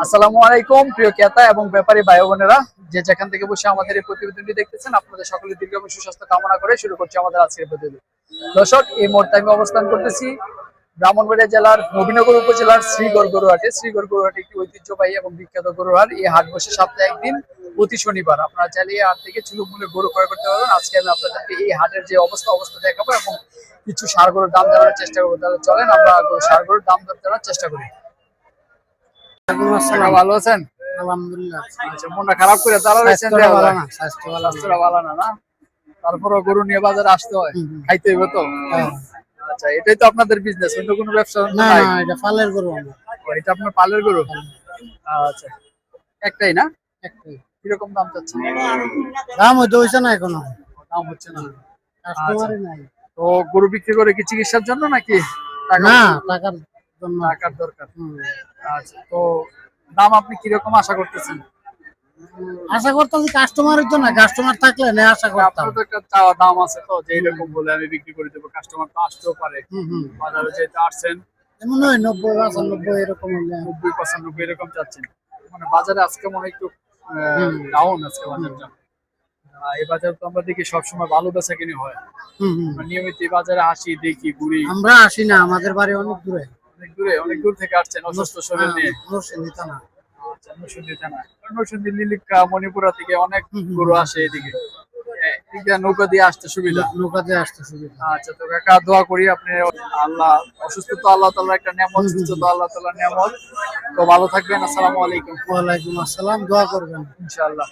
আসসালামু আলাইকুম, প্রিয় ক্রেতা এবং ব্যাপারী ভাই বোনেরা যে যেখান থেকে বসে আমাদের এই প্রতিবেদনটি দেখতেছেন, আপনাদের সকলের দীর্ঘ সুস্বাস্থ্য কামনা করে শুরু করছি আমাদের আজকের প্রতিবেদন। দর্শক, এই মুহূর্তে আমি অবস্থান করতেছি ব্রাহ্মণবাড়িয়া জেলার নবীনগর উপজেলার শ্রীগড় গরুহাটে শ্রীগড় গরুহাট একটি ঐতিহ্যবাহী এবং বিখ্যাত গরুহাট এই হাট বসে সপ্তাহে একদিন, প্রতি শনিবার। আপনারা চাইলে হাট থেকে চুলুক মূল্যে গরু ক্রয় করতে পারবেন। আজকে আমি আপনাদেরকে এই হাটের যে অবস্থা অবস্থা দেখাবো এবং কিছু সার গরুর দাম জানার চেষ্টা করব। তাহলে চলেন, আমরা সার গরুর দাম জানার চেষ্টা করি। ভালো আছেন? আলহামদুলিল্লাহ। আচ্ছা মনটা খারাপ করে তারা রয়েছেন স্বাস্থ্য ভালো না না। তারপরও গরু নিয়ে বাজারে আসতে হয়। খাইতে হইব তো? হ্যাঁ। আচ্ছা এটাই তো আপনাদের বিজনেস অন্য কোনো ব্যবসা না এটা ফালের গরু এটা আপনার পালের গরু? আচ্ছা একটাই না? একটাই। কীরকম দাম চাচ্ছেন? দাম হইতে হইছে না এখনও। দাম হচ্ছে না। কাস্টমারই নাই। তো গরু বিক্রি করে কি চিকিৎসার জন্য নাকি না টাকার টাকার দরকার। আচ্ছা তো দাম আপনি কীরকম আশা করতেছেন? আশা করতাম কাস্টমারের জন্য কাস্টমার থাকলে না আশা করতাম। আপনার তো একটা চাওয়া দাম আছে তো যে এরকম বলে আমি বিক্রি করে দেবো কাস্টমার তো আসতেও পারে। বাজারে যেতে আসছেন এমন হয় নব্বই পঁচানব্বই এরকম নব্বই পঁচানব্বই এরকম চাচ্ছেন। মানে বাজারে আজকে মনে একটু। ডাউন আজকে বাজারটা। এই বাজার তো আমরা দেখি সবসময় ভালো বেচা কিনে হয়। আমরা নিয়মিত এই বাজারে আসি দেখি ঘুরি। আমরা আসি না আমাদের বাড়ি অনেক দূরে। অনেক দূরে অনেক দূর থেকে আসছেন অসুস্থ শরীর নিয়ে। নরসিংদী থানা। আচ্ছা, নরসিংদী থানা। নরসিংদী লিলিকা মণিপুরা থেকে অনেক। গরু আসে এদিকে। নৌকা দিয়ে আসতে সুবিধা। নৌকাতে আসতে সুবিধা। আচ্ছা তো কাকা দোয়া করি আপনি আল্লাহ অসুস্থ তো আল্লাহ তাআলা একটা নিয়ামত সুস্থ তো আল্লাহ তাআলা নিয়ামত। তো ভালো থাকবেন আসসালামু আলাইকুম। ওয়ালাইকুম আসসালাম দোয়া করবেন। ইনশাআল্লাহ।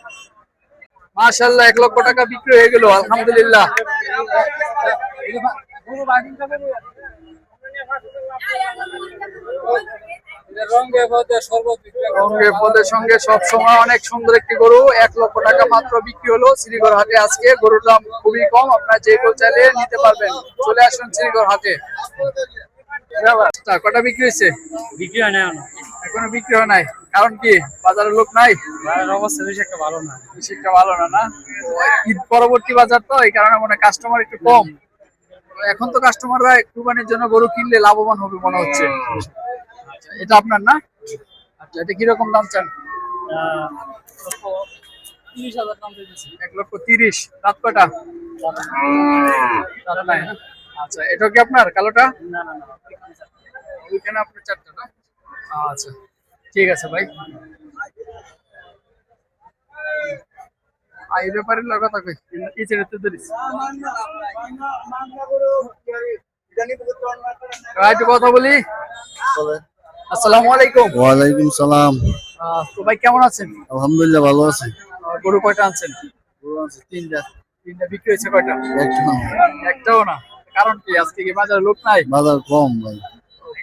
মাশাআল্লাহ এক লক্ষ টাকা বিক্রি হয়ে গেল আলহামদুলিল্লাহ। রঙে পদের সঙ্গে সব সময় অনেক সুন্দর একটি গরু। এক লক্ষ টাকা মাত্র বিক্রি হলো শ্রীগড় হাটে আজকে। গরুর দাম খুবই কম। আপনারা যে গরু চাইলে নিতে পারবেন। চলে আসুন শ্রীগড় হাটে। কটা বিক্রি হয়েছে? বিক্রি হয় না এখনও। বিক্রি হয় নাই। কারণ কি? বাজারের লোক নাই? বাজারের অবস্থা বেশি একটা ভালো না। বেশি একটা ভালো না না? ঈদ পরবর্তী বাজার তো এই কারণে মনে কাস্টমার একটু কম। এখন তো কাস্টমাররা কুরবানির জন্য গরু কিনলে লাভবান হবে মনে হচ্ছে। আচ্ছা, এটা আপনার না? আচ্ছা এটা কীরকম দাম চান? এক লক্ষ তিরিশ। রাত কটা? আচ্ছা এটা কি আপনার কালোটা? না না না ওইখানে আপনার চারটা না? আচ্ছা ঠিক আছে ভাই। এই ব্যাপারে লগা থাকবে এই ছেড়ে তো ধরিস। একটু কথা বলি। আসসালামু আলাইকুম। ওয়ালাইকুম সালাম। আহ, তো ভাই কেমন আছেন? আলহামদুলিল্লাহ ভালো আছি। গরু কয়টা আনছেন? তিনটা। তিনটা বিক্রি হয়েছে কয়টা? একটা একটাও না। কারণ কি আজকে কি বাজারে লোক নাই? বাজার কম ভাই।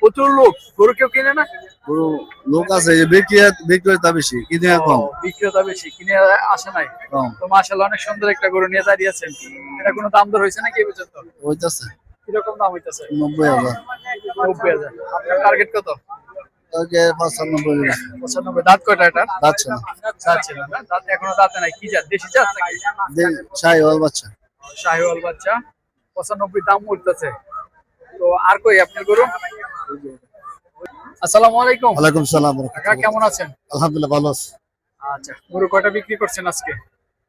প্রচুর লোক গরু কেউ কিনে না? গরু লোক আছে যে বিক্রি বিক্রেতা বেশি কিনে কম। বিক্রেতা বেশি কিনে আসে নাই। তো মাশাআল্লাহ অনেক সুন্দর একটা গরু নিয়ে দাঁড়িয়েছেন এটা কোনো দাম দর হয়েছে নাকি পর্যন্ত? ওইটাছে কীরকম দাম হইতেছে? নব্বই হাজার। নব্বই হাজার। আপনার টার্গেট কত? দাঁত কয়টা এটা? যাচ্ছে না দাঁত ছিল না। দাঁত এখনও দাঁতে নাই। কি জাত? দেশি জাত নাকি? ওর বাচ্চা। শাহিওয়াল বাচ্চা। পঁচানব্বই দাম উঠতেছে। তো আর কই আপনার গরু? আসসালামু আলাইকুম। ওয়ালাইকুম সালাম কাকা কেমন আছেন? আলহামদুলিল্লাহ ভালো আছি। আচ্ছা গরু কয়টা বিক্রি করছেন আজকে?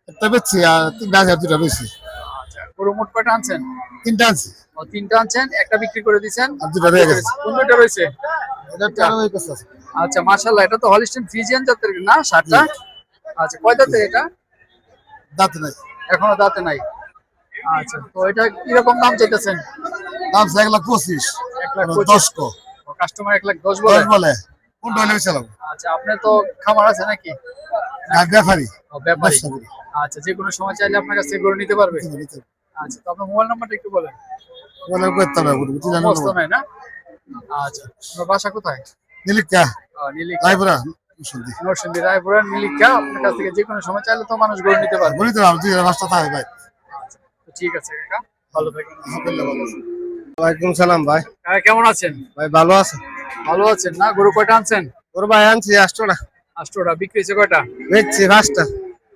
একটা বেচছি আর তিনটা আছে দুটা বেশি আচ্ছা গরু মোট কয়টা আনছেন? তিনটা আনছি। ও, তিনটা আনছেন একটা বিক্রি করে দিয়েছেন আর দুটা রয়ে গেছে। কোন রয়েছে? এটা তেরো হয়ে গেছে। আচ্ছা মাশাআল্লাহ এটা তো হলিস্টিন ফ্রিজিয়ান জাতের না সারটা আচ্ছা কয় দাঁতের এটা? দাঁত নাই। এখনও দাঁতে নাই। আচ্ছা তো এটা কীরকম দাম চাইতেছেন? দাম এক লাখ পঁচিশ। দশ কো কাস্টমার এক লাখ দশ বলে? বলে। কোনটা হলে বেশি আচ্ছা আপনি তো খামার আছে নাকি? ব্যাপারি। ব্যাপারী। আচ্ছা যে কোনো সময় চাইলে আপনার কাছ থেকে গরু নিতে পারবে? আচ্ছা তো আপনার মোবাইল নাম্বারটা একটু বলেন। বলে করতে হবে নাই না? আচ্ছা আপনার বাসা কোথায়? নিলিকা। আহ, নীলিকা। লাইব্রা শুনছি নরসিংদী রায়পুরের নীলিকা। আপনার কাছ থেকে যে কোনো সময় চাইলে তো মানুষ গরু নিতে পারবে। দুই থাকে ভাই। আচ্ছা ঠিক কাকা ভালো আছি ওয়ালাইকুম সালাম ভাই। কাকা কেমন আছেন? ভাই ভালো আছে ভালো আছেন না? গরু কয়টা আনছেন? ওর ভাই আনছি আষ্টটা আষ্টটা বিক্রি হয়েছে কয়টা? বেচছি পাঁচটা।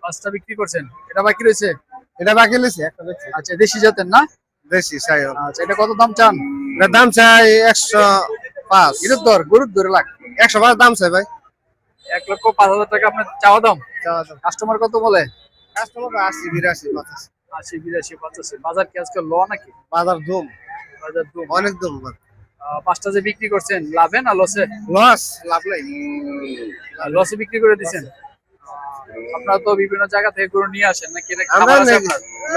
পাঁচটা বিক্রি করছেন। এটা বাকি রয়েছে? এটা বাকি লিছি একটা বেচছি। আচ্ছা দেশি জাতের না? দেশি সাই আচ্ছা এটা কত দাম চান? এটার দাম চাই একশো পাঁচ। এটার দর গরুর দরে লাখ? একশো পাঁচ দাম চাই ভাই। এক লক্ষ পাঁচ হাজার টাকা আপনার চাওয়া দাম? কাস্টমার কত বলে? কাস্টমার আশি বিরাশি পঁচাশি। আশি বিরাশি পঁচাশি। বাজার কি আজকে ল নাকি? বাজার ধুম। দুম অনেক পাঁচটা যে বিক্রি করছেন লাভে না লসে লস লাভ নাই? লসে বিক্রি করে দিচ্ছেন আপনারা তো বিভিন্ন জায়গা থেকে গরু নিয়ে আসেন নাকি আমরা না-?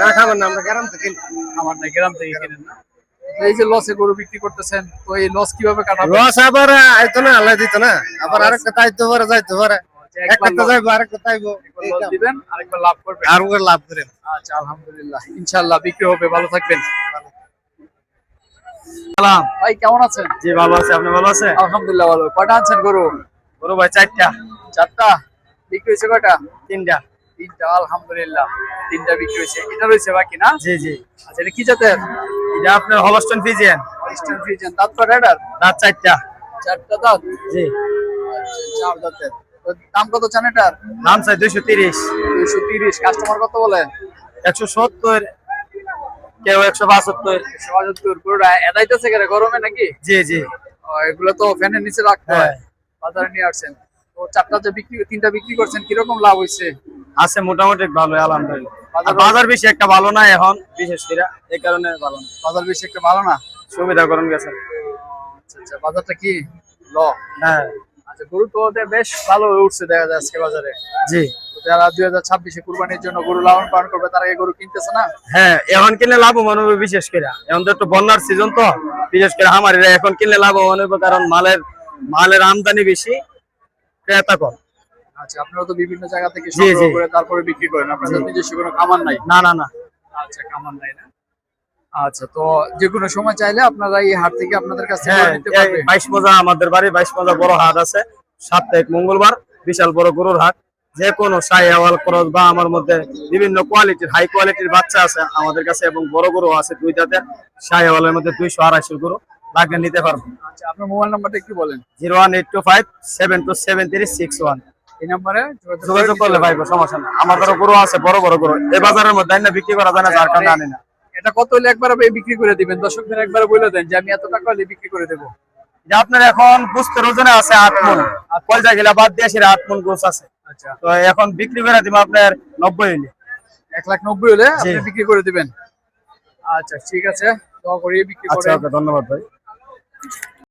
না খাবার না আমরা গ্রাম থেকে আমার না গ্রাম থেকে কিনেন না? এই যে লসে গরু বিক্রি করতেছেন তো এই লস কীভাবে কাটাবেন? লস আবার আইতো না আল্লাহ দিত না। আবার আরেকটা তাইতে পারে যাইতে পারে। একটা যাইবো আরেকটা তাইবো। দিবেন আরেকবার লাভ করবেন। আর লাভ করে আচ্ছা আলহামদুলিল্লাহ। ইনশাআল্লাহ বিক্রি হবে ভালো থাকবেন। সালাম। ভাই কেমন আছেন? জি ভালো আছে। আপনি ভালো আছে আলহামদুলিল্লাহ ভালো। কয়টা আনছেন গরু? বড় ভাই চারটা। চারটা? বিক্রি হয়েছে কয়টা? তিনটা। তিনটা আলহামদুলিল্লাহ। তিনটা বিক্রি হয়েছে। এটা রয়েছে বাকি না? জি জি। আচ্ছা এটা কি জাতের? এটা আপনার হলস্টন ফিজিয়ান ইস্টার্ন ফ্রিজেন দাঁত কয়টা এটার? রাত চারটা। চারটা দাঁত? জি। আচ্ছা, চার দাঁতের। দাম কত চান এটার? দাম চাই দুইশো তিরিশ। দুইশো তিরিশ। কাস্টমার কত বলে একশো সত্তর। কেউ একশো বাহাত্তর সবাজত্তর গরুটা এদাইতেছে কেন? গরমে নাকি? জি জি। এগুলো তো ফ্যানের নিচে রাখতে হয়। হ্যাঁ। বাজারে নিয়ে আসছেন। তো চারটা যে বিক্রি তিনটা বিক্রি করছেন কীরকম লাভ হয়েছে আছে মোটামুটি ভালো আলহামদুলিল্লাহ। বাজার- বেশি একটা ভালো না এখন বিশেষ করে এই কারণে ভালো না। বাজার বেশি একটা ভালো না? সুবিধা করুন গেছে। আচ্ছা আচ্ছা বাজারটা কি? ল। হ্যাঁ। আচ্ছা গরু তো বেশ ভালো উঠছে দেখা যায় আজকে বাজারে। জি। যারা দুই হাজার ছাব্বিশে কুরবানির জন্য গরু লালন পালন করবে তারা এই গরু কিনতেছে না? হ্যাঁ এখন কিনলে লাভবান হবে বিশেষ করে। এখন তো একটু বন্যার সিজন তো বিশেষ করে আমাদের এখন কিনলে লাভবান হবে কারণ মালের মালের আমদানি বেশি ক্রেতা কম। আচ্ছা আপনারা তো বিভিন্ন জায়গা থেকে সংগ্রহ করে তারপরে বিক্রি করেন। আপনাদের নিজস্ব কোনো খামার নাই? না না না। আচ্ছা খামার নাই না। আচ্ছা তো যে কোনো সময় চাইলে আপনারা এই হাট থেকে আপনাদের কাছে হ্যাঁ নিতে পারবে বাইশ মজা আমাদের বাড়ি বাইশ মজা বড় হাট আছে। সাপ্তাহিক মঙ্গলবার বিশাল বড় গরুর হাট। যে কোনো সাইয়াওয়াল ক্রস বা আমার মধ্যে বিভিন্ন কোয়ালিটির হাই কোয়ালিটির বাচ্চা আছে আমাদের কাছে এবং বড় গরু আছে দুই জাতের সাইয়াওয়ালের মধ্যে দুইশো আড়াইশো গরু লাগলে নিতে পারব। আচ্ছা আপনার মোবাইল নাম্বারটা একটু বলেন। Zero one eight two five seven two seven three six one. এই নাম্বারে যোগাযোগ করলে ভাই সমস্যা না আমাদেরও গরু আছে বড় বড় গরু। এই বাজারের মধ্যে আইনা বিক্রি করা যায় না যার কারণে আনি না। এটা কত হলে একবার আপনি বিক্রি করে দিবেন? দর্শকদের একবার বলে দেন যে আমি এত টাকা হলে বিক্রি করে দেবো। যে আপনার এখন বুঝতে ওজনে আছে আট মন। আর পয়সা গেলে বাদ দিয়ে সেটা আট মন গোছ আছে। আচ্ছা তো এখন বিক্রি করে দিব আপনার নব্বই হইলে। এক লাখ নব্বই হলে আপনি বিক্রি করে দিবেন। আচ্ছা ঠিক আছে। দোয়া করিয়ে বিক্রি আচ্ছা করে। ধন্যবাদ ভাই।